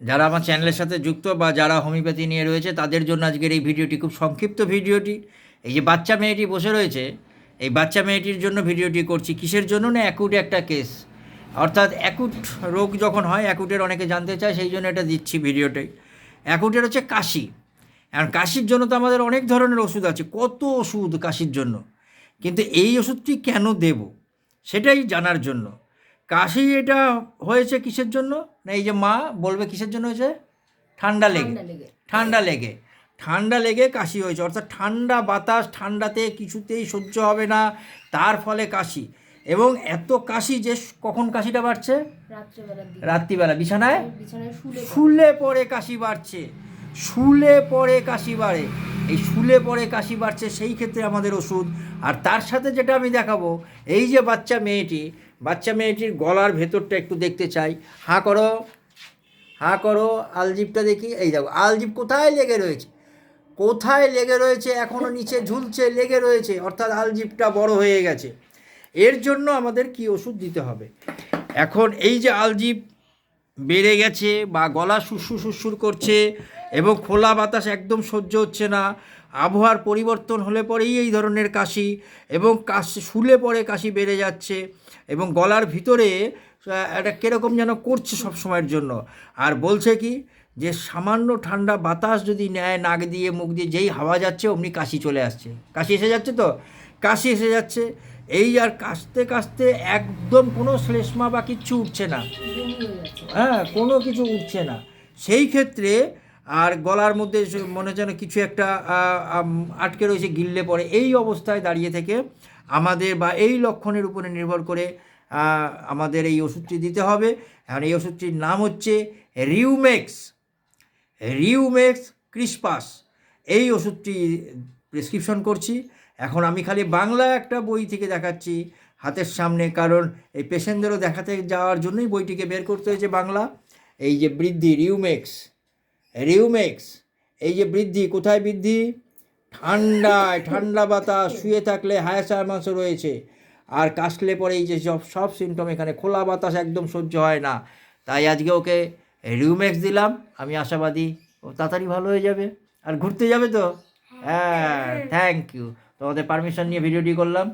যারা আমার চ্যানেলের সাথে যুক্ত বা যারা হোমিওপ্যাথি নিয়ে রয়েছে, তাদের জন্য আজকের এই ভিডিওটি খুব সংক্ষিপ্ত ভিডিওটি। এই যে বাচ্চা মেয়েটি বসে রয়েছে, এই বাচ্চা মেয়েটির জন্য ভিডিওটি করছি। কিসের জন্য না অ্যাকুট একটা কেস অর্থাৎ অ্যাকুট রোগ যখন হয় অ্যাকুটের অনেকে জানতে চায়, সেই জন্য এটা দিচ্ছি ভিডিওটাই অ্যাকুটের হচ্ছে কাশি। এখন কাশির জন্য তো আমাদের অনেক ধরনের ওষুধ আছে, কত ওষুধ কাশির জন্য? কিন্তু এই ওষুধটি কেন দেব? সেটাই জানার জন্য। কাশি এটা হয়েছে কিসের জন্য? না এই যে মা বলবে কিসের জন্য হয়েছে? ঠান্ডা লেগে। ঠান্ডা লেগে। ঠান্ডা লেগে। কাশি হয়েছে। অর্থাৎ ঠান্ডা বাতাস ঠান্ডাতে কিছুতেই সহ্য হবে না তার ফলে কাশি। এবং এত কাশি যে কখন কাশিটা বাড়ছে? রাত্রিবেলা। বিছানায়? বিছানায় শুলে পড়ে। শুলে পরে কাশি বাড়ছে। শুলে পরে কাশি বাড়ে। এই শুলে পরে কাশি বাড়ছে সেই ক্ষেত্রে আমাদের ওষুধ। আর তার সাথে যেটা আমি দেখাবো, এই যে বাচ্চা মেয়েটি, বাচ্চা মেয়েটির গলার ভেতরটা একটু দেখতে চাই। হাঁ করো হাঁ করো, আলজিপটা দেখি। এই দেখো, আলজিপ কোথায় লেগে রয়েছে? কোথায় লেগে রয়েছে? এখনও নিচে ঝুলছে, লেগে রয়েছে। অর্থাৎ আলজিপটা বড় হয়ে গেছে। এর জন্য আমাদের কি ওষুধ দিতে হবে? এখন এই যে আলজিপ বেড়ে গেছে বা গলা সুসু সুসুর করছে এবং খোলা বাতাস একদম সহ্য হচ্ছে না। আবহাওয়ার পরিবর্তন হলে পরেই এই ধরনের কাশি এবং কাশি শুলে পরে কাশি বেড়ে যাচ্ছে এবং গলার ভিতরে একটা কীরকম যেন করছে সব সময়ের জন্য। আর বলছে কি যে সামান্য ঠান্ডা বাতাস যদি নেয় নাক দিয়ে, মুখ দিয়ে, যেই হাওয়া যাচ্ছে, অমনি কাশি চলে আসছে। কাশি এসে যাচ্ছে তো? কাশি এসে যাচ্ছে। এই আর কাশতে কাশতে একদম কোনো শ্লেষ্মা বা কিচ্ছু উঠছে না। হ্যাঁ কোনো কিছু উঠছে না। সেই ক্ষেত্রে আর গলার মধ্যে মনে যেন কিছু একটা আটকে রয়েছে, গিললে পরে এই অবস্থায় দাঁড়িয়ে থেকে আমাদের বা এই লক্ষণের উপরে নির্ভর করে আমাদের এই ওষুধটি দিতে হবে। আর এই ওষুধটির নাম হচ্ছে রিউমেক্স রিউমেক্স ক্রিসপাস এই ওষুধটি প্রেসক্রিপশন করছি। এখন আমি খালি বাংলা একটা বই থেকে দেখাচ্ছি হাতের সামনে, কারণ এই পেশেন্টদেরও দেখাতে যাওয়ার জন্যই বইটিকে বের করতে হয়েছে বাংলা। এই যে বৃদ্ধি রিউমেক্স রিউমেক্স এই যে বৃদ্ধি কোথায় বৃদ্ধি? ঠান্ডায় ঠান্ডা বাতাস শুয়ে থাকলে হায়াসার মাংস রয়েছে। আর কাশলে পরে এই যে সব সব সিমটম এখানে খোলা বাতাস একদম সহ্য হয় না। তাই আজকে ওকে রিউমেক্স দিলাম। আমি আশাবাদী ও তাড়াতাড়ি ভালো হয়ে যাবে। আর ঘুরতে যাবে তো? হ্যাঁ থ্যাংক ইউ তোমাদের পারমিশন নিয়ে ভিডিওটি করলাম।